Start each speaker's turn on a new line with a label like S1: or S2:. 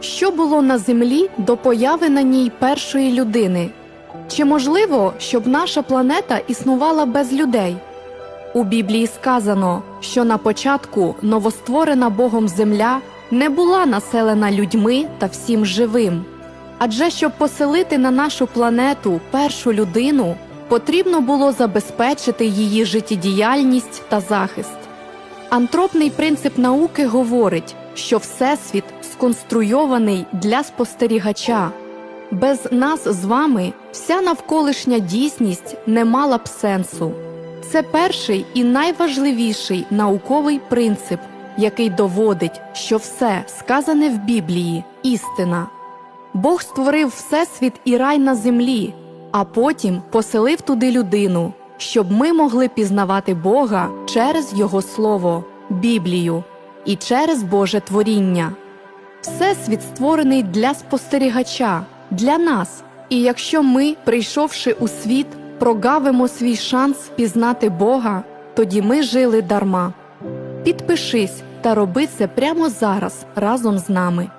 S1: Що було на землі до появи на ній першої людини? Чи можливо, щоб наша планета існувала без людей? У Біблії сказано, що на початку новостворена Богом земля не була населена людьми та всім живим. Адже щоб поселити на нашу планету першу людину, потрібно було забезпечити її життєдіяльність та захист. Антропний принцип науки говорить, що Всесвіт сконструйований для спостерігача. Без нас з вами вся навколишня дійсність не мала б сенсу. Це перший і найважливіший науковий принцип, який доводить, що все сказане в Біблії істина. Бог створив Всесвіт і рай на землі, а потім поселив туди людину, щоб ми могли пізнавати Бога через Його Слово, Біблію і через Боже творіння. Всесвіт створений для спостерігача, для нас. І якщо ми, прийшовши у світ, прогавимо свій шанс пізнати Бога, тоді ми жили дарма. Підпишись та роби це прямо зараз разом з нами.